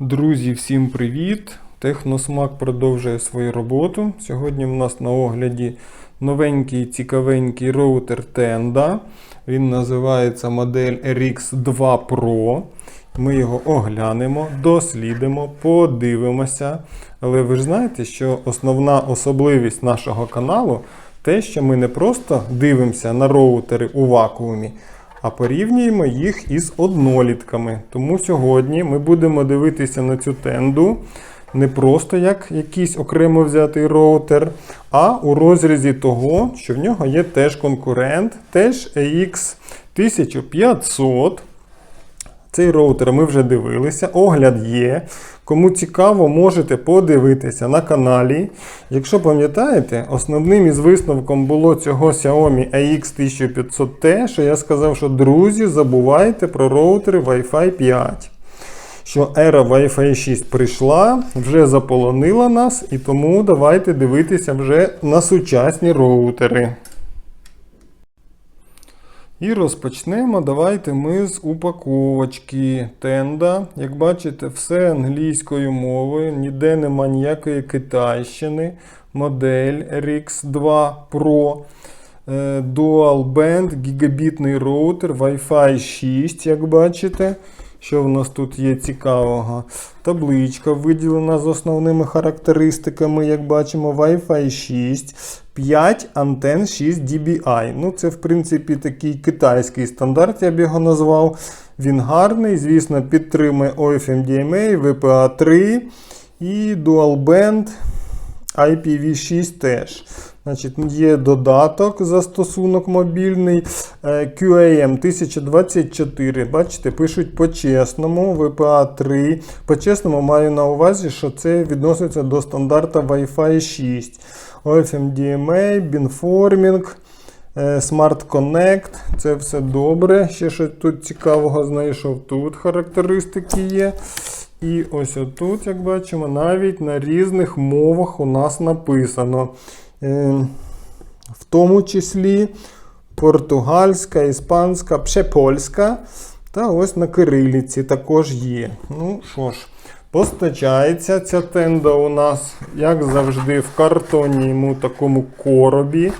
Друзі, всім привіт! Техносмак продовжує свою роботу. Сьогодні в нас на огляді новенький цікавенький роутер Tenda. Він називається модель RX2 Pro. Ми його оглянемо, дослідимо, подивимося. Але ви ж знаєте, що основна особливість нашого каналу те, що ми не просто дивимося на роутери у вакуумі, а порівнюємо їх із однолітками. Тому сьогодні ми будемо дивитися на цю тенду не просто як якийсь окремо взятий роутер, а у розрізі того, що в нього є теж конкурент, теж AX 1500. Цей роутер ми вже дивилися, огляд є. Кому цікаво, можете подивитися на каналі. Якщо пам'ятаєте, основним із висновком було цього Xiaomi AX1500T, що я сказав, що друзі, забувайте про роутери Wi-Fi 5. Що ера Wi-Fi 6 прийшла, вже заполонила нас, і тому давайте дивитися вже на сучасні роутери. І розпочнемо. Давайте ми з упаковочки тенда. Як бачите, все англійською мовою, ніде нема ніякої китайщини. Модель RX2 Pro. е, Dual Band, гігабітний роутер, Wi-Fi 6, як бачите. Що в нас тут є цікавого? Табличка виділена з основними характеристиками, як бачимо, Wi-Fi 6, 5 антен 6 dBi. Ну, це, в принципі, такий китайський стандарт, я б його назвав. Він гарний, звісно, підтримує OFMDMA, VPA3 і Dual Band IPv6 теж. Значить, Є додаток застосунок мобільний е, QAM 1024. Бачите, пишуть по-чесному, VPA 3. По-чесному маю на увазі, що це відноситься до стандарта Wi-Fi 6. OFMDMA, Beamforming, е, Smart Connect. Це все добре. Ще щось тут цікавого знайшов. Тут характеристики є. І ось отут, як бачимо, навіть на різних мовах у нас написано. Е, в тому числі португальська, іспанська, пшепольська. Та ось на кириліці також є. Ну що ж, постачається ця тенда у нас, як завжди, в картонному такому коробі.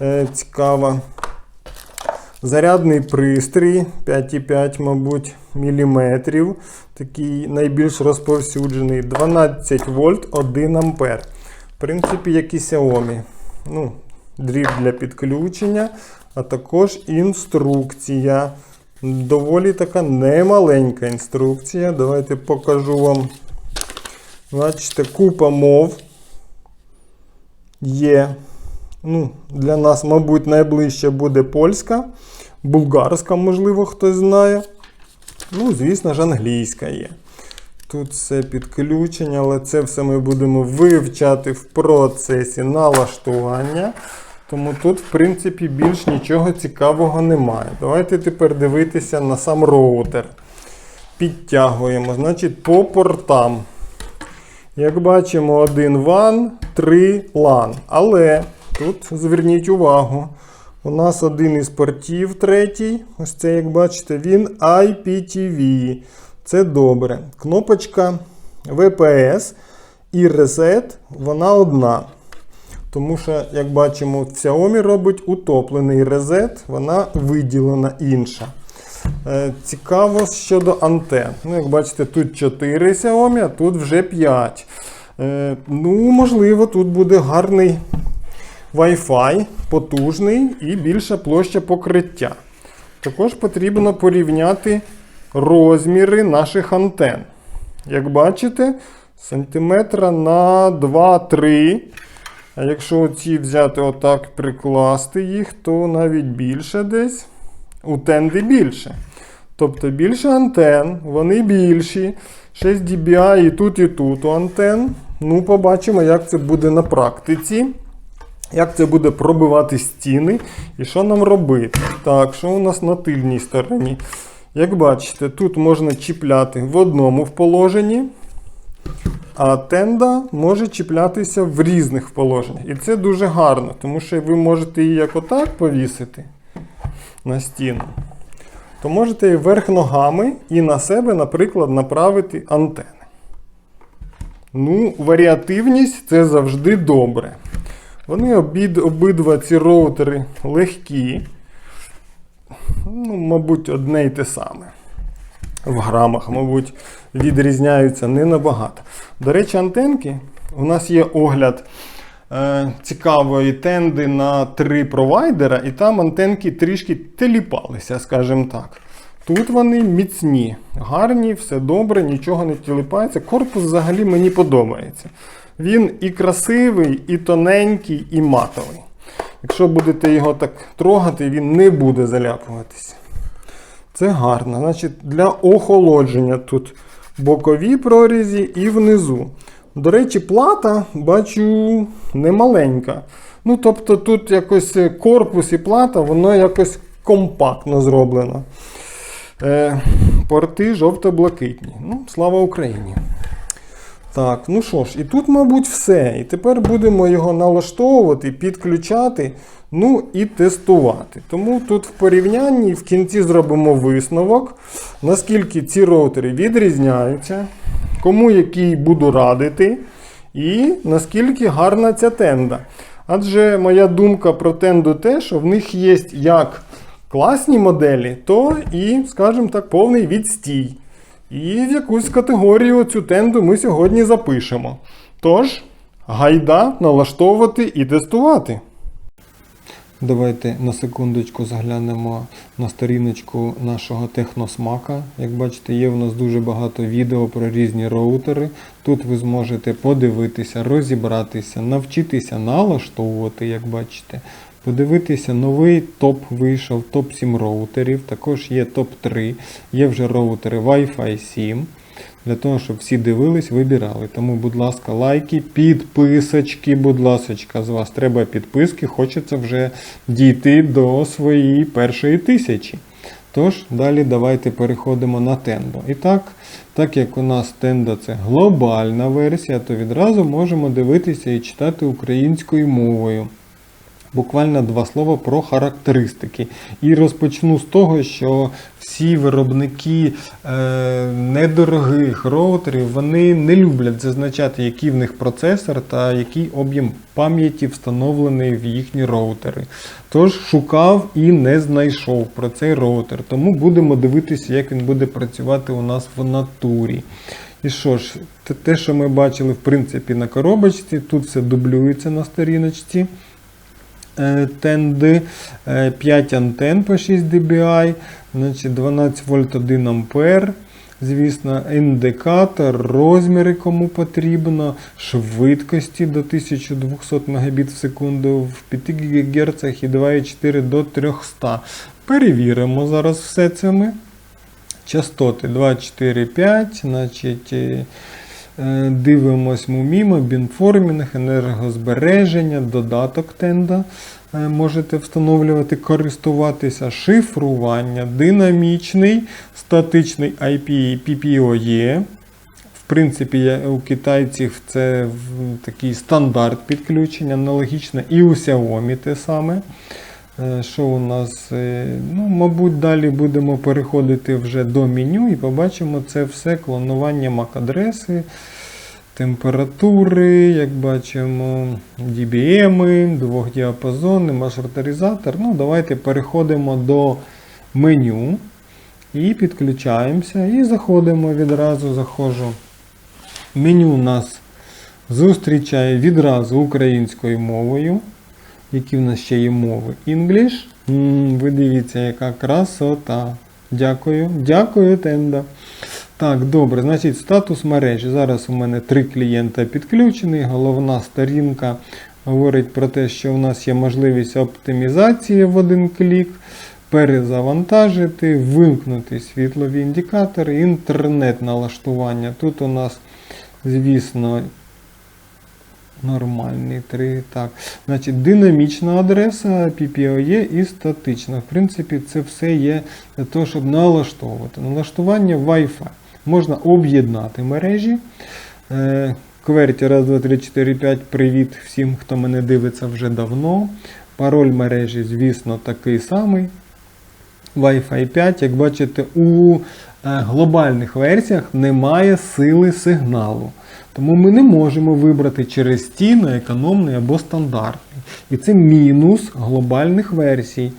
Е, цікаво. Зарядний пристрій 5,5, мабуть, міліметрів. Такий найбільш розповсюджений. 12 вольт 1 ампер. В принципі, як і Xiaomi. Ну, дріб для підключення, а також інструкція. Доволі така немаленька інструкція. Давайте покажу вам. Бачите, купа мов є. Ну, Для нас, мабуть, найближче буде польська, булгарська, можливо, хтось знає. Ну, звісно ж, англійська є. Тут все підключення, але це все ми будемо вивчати в процесі налаштування. Тому тут, в принципі, більш нічого цікавого немає. Давайте тепер дивитися на сам роутер. Підтягуємо. Значить, по портам. Як бачимо, один WAN, 3 LAN. Але тут зверніть увагу. У нас один із портів, третій. Ось це, як бачите, він IPTV. Це добре. Кнопочка VPS і Reset, вона одна. Тому що, як бачимо, в Xiaomi робить утоплений резет, вона виділена інша. Е, Цікаво щодо антен. Ну, Як бачите, тут 4 Xiaomi, а тут вже 5. Е, Ну, можливо, тут буде гарний Wi-Fi, потужний і більша площа покриття. Також потрібно порівняти розміри наших антен. Як бачите, сантиметра на 2-3. А якщо ці взяти отак, прикласти їх, то навіть більше десь. У тенди більше. Тобто більше антен, вони більші. 6 dBi і тут, і тут у антен. Ну, побачимо, як це буде на практиці. Як це буде пробивати стіни і що нам робити? Так, що у нас на тильній стороні? Як бачите, тут можна чіпляти в одному в положенні, а тенда може чіплятися в різних положеннях. І це дуже гарно, тому що ви можете її як отак повісити на стіну, то можете і вверх ногами і на себе, наприклад, направити антени. Ну, варіативність це завжди добре. Вони обід, обидва ці роутери легкі. Ну, мабуть, одне й те саме. В грамах, мабуть, відрізняються не набагато. До речі, антенки. У нас є огляд е, цікавої тенди на три провайдера, і там антенки трішки теліпалися, скажімо так. Тут вони міцні, гарні, все добре, нічого не тіліпається. Корпус взагалі мені подобається. Він і красивий, і тоненький, і матовий. Якщо будете його так трогати, він не буде заляпуватися. Це гарно. Значить, для охолодження тут бокові прорізі і внизу. До речі, плата, бачу, немаленька. Ну, тобто тут якось корпус і плата, воно якось компактно зроблено. Е, порти жовто-блакитні. Ну, слава Україні. Так, ну що ж, і тут, мабуть, все. І тепер будемо його налаштовувати, підключати, ну і тестувати. Тому тут в порівнянні в кінці зробимо висновок, наскільки ці роутери відрізняються, кому який буду радити, і наскільки гарна ця тенда. Адже моя думка про тенду те, що в них є як класні моделі, то і, скажімо так, повний відстій. І в якусь категорію цю тенду ми сьогодні запишемо. Тож, гайда налаштовувати і тестувати. Давайте на секундочку заглянемо на сторіночку нашого техносмака. Як бачите, є в нас дуже багато відео про різні роутери. Тут ви зможете подивитися, розібратися, навчитися налаштовувати, як бачите. Подивитися, новий топ вийшов, топ-7 роутерів. Також є топ-3, є вже роутери Wi-Fi 7. Для того, щоб всі дивились, вибирали. Тому, будь ласка, лайки, підписочки, будь ласка, з вас треба підписки, хочеться вже дійти до своєї першої тисячі. Тож, далі давайте переходимо на Tendo. І так, так як у нас Tendo це глобальна версія, то відразу можемо дивитися і читати українською мовою. Буквально два слова про характеристики. І розпочну з того, що всі виробники е, недорогих роутерів вони не люблять зазначати, який в них процесор та який об'єм пам'яті встановлений в їхні роутери. Тож шукав і не знайшов про цей роутер. Тому будемо дивитися, як він буде працювати у нас в натурі. І що ж, те- що ми бачили в принципі на коробочці, тут все дублюється на сторіночці тенди, е, 5 антенн по 6 dBi, значить 12 вольт 1 ампер. Звісно, індикатор, розміри кому потрібно, швидкості до 1200 Мбіт в секунду в 5 ГГц і 2,4 до 300. Перевіримо зараз все це ми. Частоти 2, 4, 5, значить, е, е, дивимось мумімо, бінформінг, енергозбереження, додаток тенда. е, Можете встановлювати, користуватися, шифрування, динамічний, статичний IP і PPOE. В принципі, у китайців це такий стандарт підключення, аналогічно і у Xiaomi те саме. Е, Що у нас? е, Ну, мабуть, далі будемо переходити вже до меню і побачимо це все клонування MAC-адреси, температури, як бачимо, DBM, двохдіапазонний, маршрутизатор. Ну, давайте переходимо до меню і підключаємося. І заходимо відразу, заходжу. Меню у нас зустрічає відразу українською мовою. Які в нас ще є мови? English. Ви дивіться, яка красота. Дякую. Дякую, Тенда. Так, добре, значить, статус мережі. Зараз у мене три клієнта підключені. Головна сторінка говорить про те, що у нас є можливість оптимізації в один клік, перезавантажити, вимкнути світлові індикатори, інтернет налаштування. Тут у нас, звісно, Нормальний 3. Так. Значить, динамічна адреса, PPOE і статична. В принципі, це все є для того, щоб налаштовувати. Налаштування Wi-Fi. Можна об'єднати мережі. Е, Кверті 1, 2, 3, 4, 5. Привіт всім, хто мене дивиться вже давно. Пароль мережі, звісно, такий самий. Wi-Fi 5. Як бачите, у глобальних версіях немає сили сигналу. Тому ми не можемо вибрати через стіну економний або стандартний. І це мінус глобальних версій.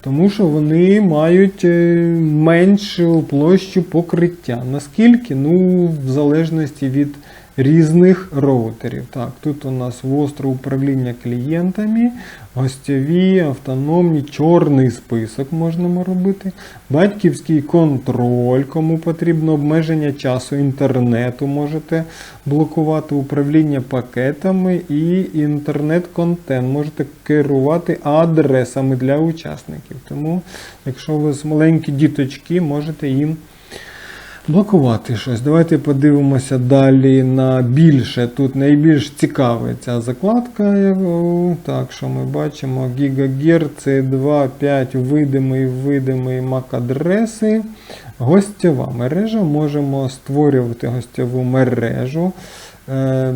Тому що вони мають е, меншу площу покриття. Наскільки? Ну, в залежності від різних роутерів. Так, тут у нас востре управління клієнтами, гостьові, автономні, чорний список можемо робити. Батьківський контроль, кому потрібно обмеження часу інтернету, можете блокувати управління пакетами і інтернет-контент. Можете керувати адресами для учасників. Тому, якщо у вас маленькі діточки, можете їм блокувати щось. Давайте подивимося далі на більше. Тут найбільш цікава ця закладка. Так, що ми бачимо? ГГц, 2, 5 видимий, видимий MAC-адреси. Гостєва мережа. Можемо створювати гостьову мережу. Е,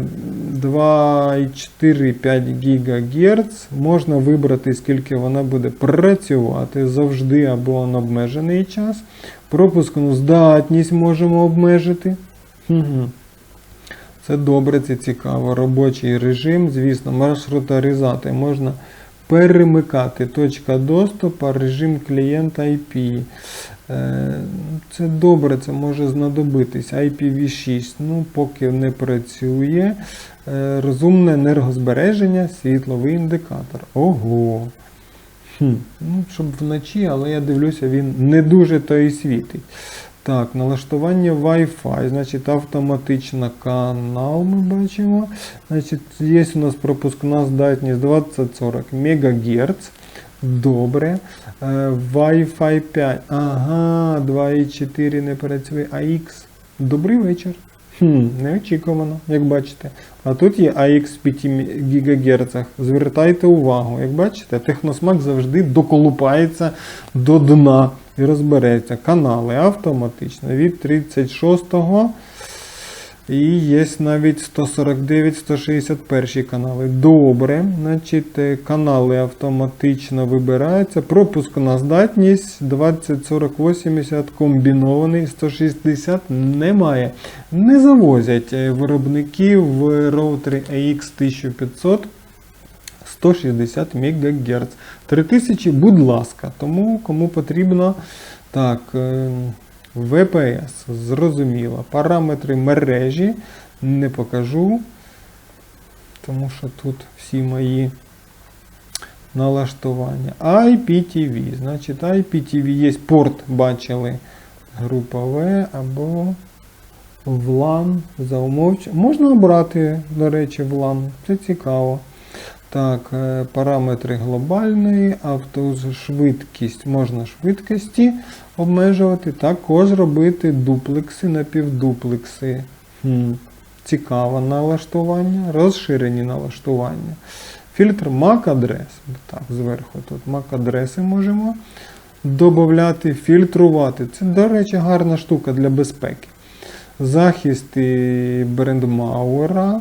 2,4-5 ГГц. Можна вибрати, скільки вона буде працювати завжди або на обмежений час. Пропускну здатність можемо обмежити. Угу. Це добре, це цікаво. Робочий режим, звісно, маршрутаризати можна перемикати точка доступу, режим клієнта IP. Е, Це добре, це може знадобитись. IPv6, ну, поки не працює. Е, Розумне енергозбереження, світловий індикатор. Ого! Ну, Щоб вночі, але я дивлюся, він не дуже то і світить. Так, налаштування Wi-Fi, значить автоматична канал ми бачимо. Значить, Є у нас пропускна здатність 2040 МГц. Добре. Е, Wi-Fi 5. Ага, 2.4 не працює. AX. Добрий вечір. Хм, неочікувано, як бачите. А тут є AX 5 ГГц. Звертайте увагу, як бачите, техносмак завжди доколупається до дна і розбереться. Канали автоматично від 36-го. І є навіть 149-161 канали. Добре. Значить, е, канали автоматично вибираються. Пропускна здатність 20, 40, 80 комбінований, 160 немає. Не завозять е, виробників в роутері AX1500. 160 МГц. 3000, будь ласка. Тому кому потрібно так. VPS, зрозуміло. Параметри мережі не покажу, тому що тут всі мої налаштування. IPTV. Значить, IPTV є порт, бачили. Група V або VLAN за умовчення. Можна обрати, до речі, VLAN. Це цікаво. Так, е, параметри глобальної, автошвидкість, можна швидкості обмежувати, також робити дуплекси, напівдуплекси. Хм, Цікаве налаштування, розширені налаштування. Фільтр MAC-адрес. Так, зверху тут MAC-адреси можемо додати, фільтрувати. Це, до речі, гарна штука для безпеки. Захист брендмауера.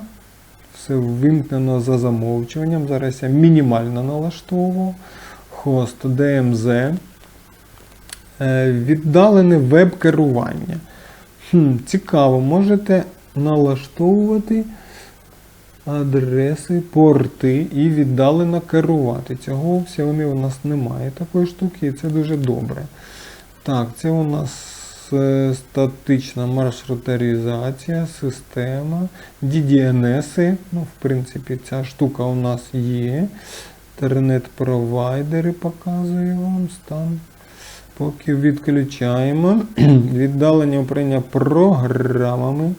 Все вимкнено за замовчуванням. Зараз я мінімально налаштовував. Хост DMZ. Е, Віддалене веб-керування. Хм, Цікаво, можете налаштовувати адреси, порти і віддалено керувати. Цього в Xiaomi у нас немає такої штуки, і це дуже добре. Так, це у нас статична маршрутаризація, система, DDNS. Ну, в принципі, ця штука у нас є. Інтернет-провайдери показую вам стан. Поки відключаємо. Віддалення управління програмами.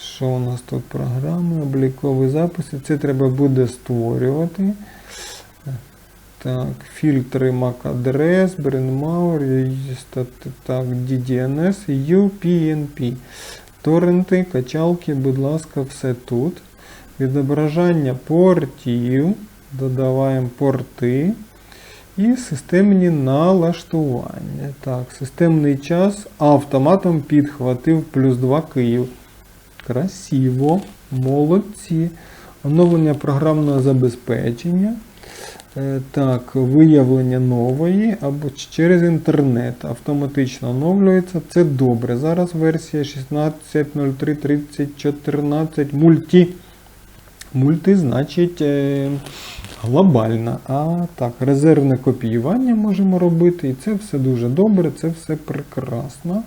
Що у нас тут програми? Облікові записи. Це треба буде створювати. Так, фільтри MAC-адрес, BrainMauer, так, DDNS, UPnP. Торренти, качалки, будь ласка, все тут. Відображання портів. Додаваємо порти. І системні налаштування. Так, системний час автоматом підхватив плюс 2 Київ. Красиво, молодці. Оновлення програмного забезпечення. Е, Так, виявлення нової або через інтернет автоматично оновлюється. Це добре. Зараз версія 16.03.30.14 мульті. Мульти значить е, глобальна. А так, резервне копіювання можемо робити. І це все дуже добре, це все прекрасно.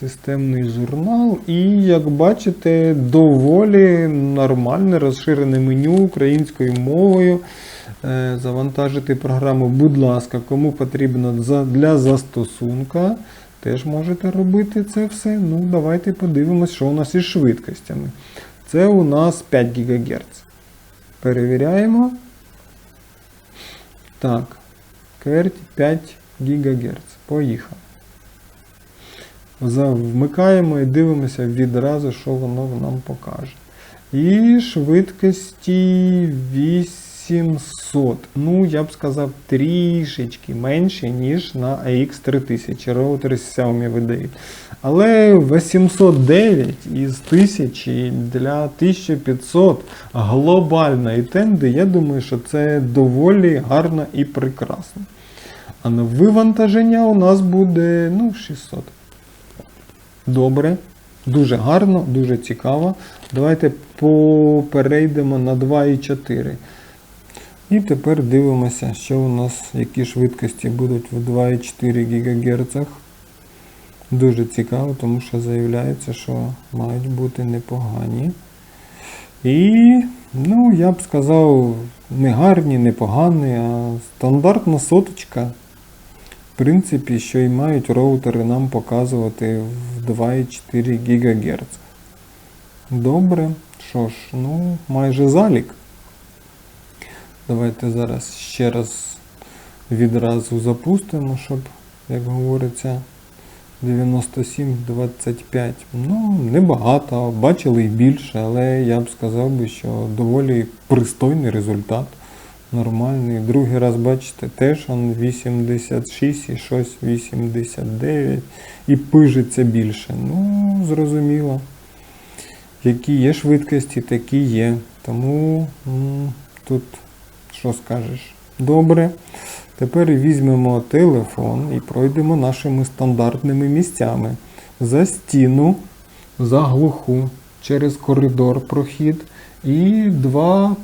Системний журнал. І, як бачите, доволі нормальне розширене меню українською мовою. Е, Завантажити програму, будь ласка, кому потрібно для застосунка. Теж можете робити це все. Ну, давайте подивимось, що у нас із швидкостями. Це у нас 5 ГГц. Перевіряємо. Так. QWERTY 5 ГГц. Поїхав. Вмикаємо і дивимося відразу, що воно нам покаже. І швидкості 800. Ну, я б сказав, трішечки менше, ніж на AX3000 роутери з Xiaomi видають. Але 809 із 1000 для 1500 глобальної тенди, я думаю, що це доволі гарно і прекрасно. А на вивантаження у нас буде ну, 600. Добре, дуже гарно, дуже цікаво. Давайте по- перейдемо на 2,4. І тепер дивимося, що у нас, які швидкості будуть в 2,4 ГГц. Дуже цікаво, тому що заявляється, що мають бути непогані. І, ну, я б сказав, не гарні, не погані, а стандартна соточка. В принципі, що і мають роутери нам показувати в 2,4 ГГц. Добре, що ж, ну, майже залік. Давайте зараз ще раз відразу запустимо, щоб, як говориться, 97-25. Ну, небагато, бачили і більше, але я б сказав що доволі пристойний результат. Нормальний. Другий раз бачите, теж он 86 і щось 89 і пижиться більше. Ну, зрозуміло. Які є швидкості, такі є. Тому м, тут що скажеш? Добре. Тепер візьмемо телефон і пройдемо нашими стандартними місцями. За стіну, за глуху, через коридор прохід і два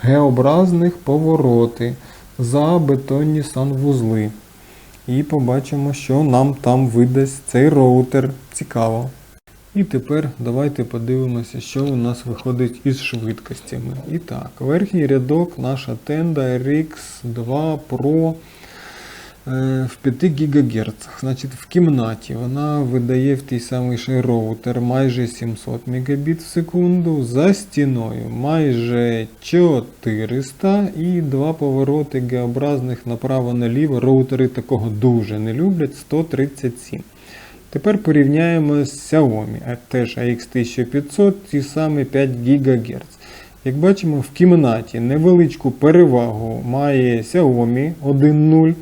Г-образних повороти за бетонні санвузли. І побачимо, що нам там видасть цей роутер. Цікаво. І тепер давайте подивимося, що у нас виходить із швидкостями. І так, верхній рядок наша Tenda RX2 Pro е, в 5 ГГц. Значить, в кімнаті вона видає в той самий ще роутер майже 700 Мбіт в секунду. За стіною майже 400 і два повороти Г-образних направо-наліво. Роутери такого дуже не люблять 137. Тепер порівняємо з Xiaomi, теж AX1500, ті самі 5 ГГц. Як бачимо, в кімнаті невеличку перевагу має Xiaomi 1.0.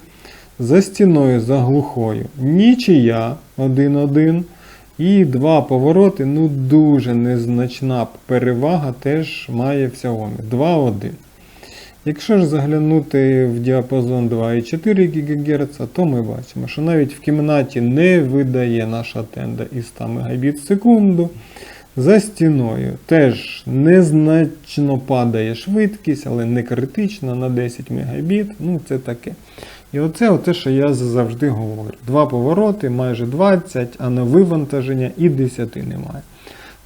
За стіною за глухою нічия 1.1. І два повороти, ну дуже незначна перевага теж має в Xiaomi 2.1. Якщо ж заглянути в діапазон 2,4 ГГц, то ми бачимо, що навіть в кімнаті не видає наша тенда із 100 Мбіт в секунду. За стіною теж незначно падає швидкість, але не критично на 10 Мбіт. Ну, це таке. І оце, оце, що я завжди говорю. Два повороти, майже 20, а на вивантаження і 10 немає.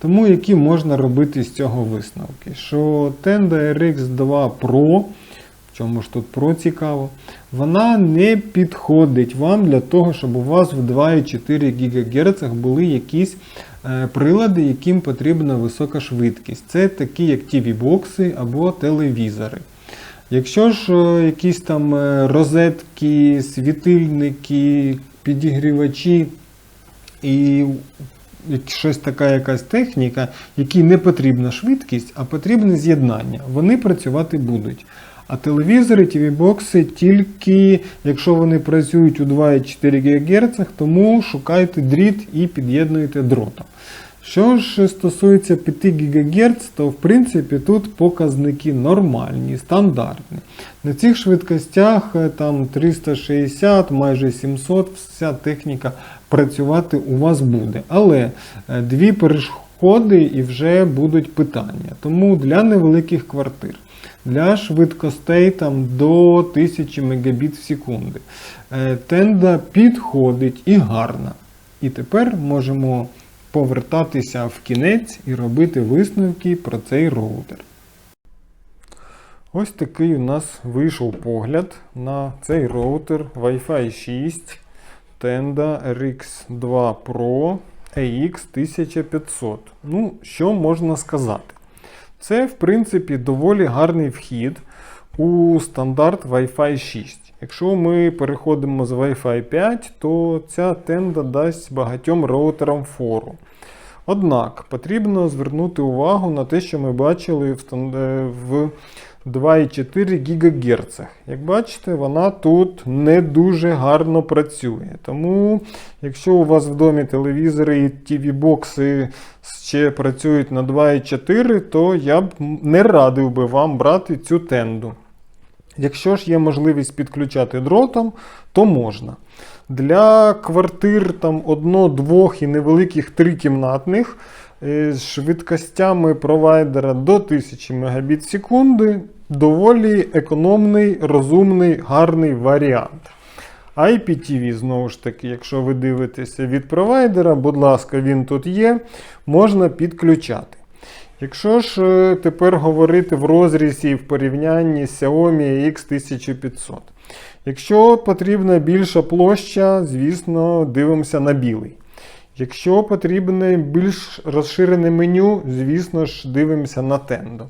Тому які можна робити з цього висновки? Що Tenda RX2 Pro, в чому ж тут Pro цікаво, вона не підходить вам для того, щоб у вас в 2,4 ГГц були якісь е, прилади, яким потрібна висока швидкість. Це такі, як TV-бокси або телевізори. Якщо ж е, якісь там е, розетки, світильники, підігрівачі і щось така якась техніка, якій не потрібна швидкість, а потрібне з'єднання, вони працювати будуть. А телевізори, TV-бокси тільки якщо вони працюють у 2,4 ГГц, тому шукайте дріт і під'єднуйте дротом. Що ж стосується 5 ГГц, то в принципі тут показники нормальні, стандартні. На цих швидкостях е, там 360, майже 700, вся техніка працювати у вас буде. Але е, дві перешкоди і вже будуть питання. Тому для невеликих квартир, для швидкостей там до 1000 Мбіт в секунди. е, Тенда підходить і гарна. І тепер можемо повертатися в кінець і робити висновки про цей роутер. Ось такий у нас вийшов погляд на цей роутер Wi-Fi 6 Tenda RX2 Pro AX1500. Ну, що можна сказати? Це, в принципі, доволі гарний вхід у стандарт Wi-Fi 6. Якщо ми переходимо з Wi-Fi 5, то ця тенда дасть багатьом роутерам фору. Однак потрібно звернути увагу на те, що ми бачили в, е, 2,4 ГГц. Як бачите, вона тут не дуже гарно працює. Тому, якщо у вас в домі телевізори і TV-бокси ще працюють на 2,4, то я б не радив би вам брати цю тенду. Якщо ж є можливість підключати дротом, то можна. Для квартир там одно, двох і невеликих трикімнатних з швидкостями провайдера до 1000 Мбіт секунди доволі економний, розумний, гарний варіант. IPTV, знову ж таки, якщо ви дивитеся від провайдера, будь ласка, він тут є, можна підключати. Якщо ж е, тепер говорити в розрізі і в порівнянні з Xiaomi X1500. Якщо потрібна більша площа, звісно, дивимося на білий. Якщо потрібне більш розширене меню, звісно ж, дивимося на Tendo.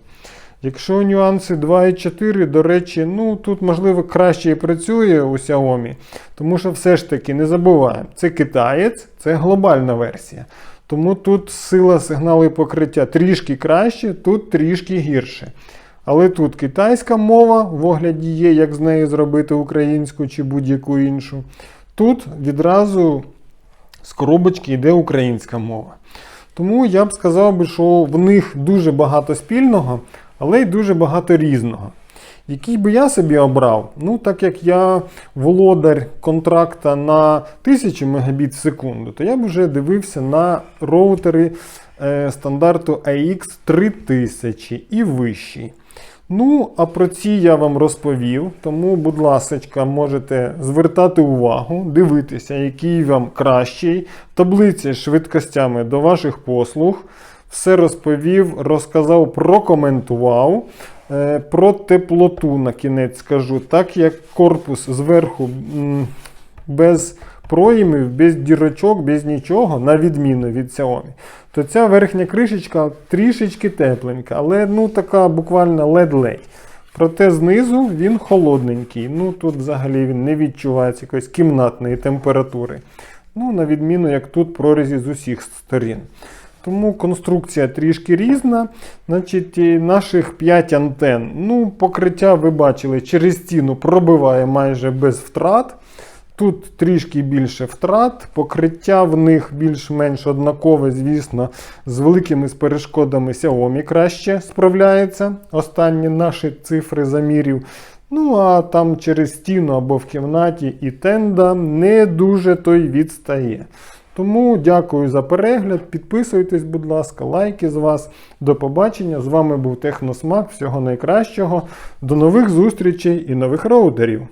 Якщо нюанси 2.4, до речі, ну тут можливо краще і працює у Xiaomi, тому що все ж таки не забуваємо, це китаєць, це глобальна версія. Тому тут сила сигналу і покриття трішки краще, тут трішки гірше. Але тут китайська мова в огляді є, як з нею зробити українську чи будь-яку іншу. Тут відразу з йде українська мова. Тому я б сказав би, що в них дуже багато спільного, але й дуже багато різного. Який би я собі обрав? Ну, так як я володар контракта на 1000 Мбіт в секунду, то я б вже дивився на роутери е, стандарту AX 3000 і вищий. Ну, а про ці я вам розповів, тому, будь ласка, можете звертати увагу, дивитися, який вам кращий, таблиці з швидкостями до ваших послуг. Все розповів, розказав, прокоментував. Е, Про теплоту на кінець скажу, так як корпус зверху без проїмів, без дірочок, без нічого, на відміну від Xiaomi, то ця верхня кришечка трішечки тепленька, але ну така буквально ледь-ледь. Проте знизу він холодненький. Ну тут взагалі він не відчувається якоїсь кімнатної температури. Ну, на відміну, як тут прорізі з усіх сторін. Тому конструкція трішки різна. Значить, наших 5 антен. Ну, покриття ви бачили, через стіну пробиває майже без втрат. Тут трішки більше втрат, покриття в них більш-менш однакове, звісно, з великими перешкодами Xiaomi краще справляється. Останні наші цифри замірів. Ну, а там через стіну або в кімнаті і тенда не дуже той відстає. Тому дякую за перегляд. Підписуйтесь, будь ласка, лайки з вас. До побачення. З вами був Техносмак. Всього найкращого. До нових зустрічей і нових роутерів.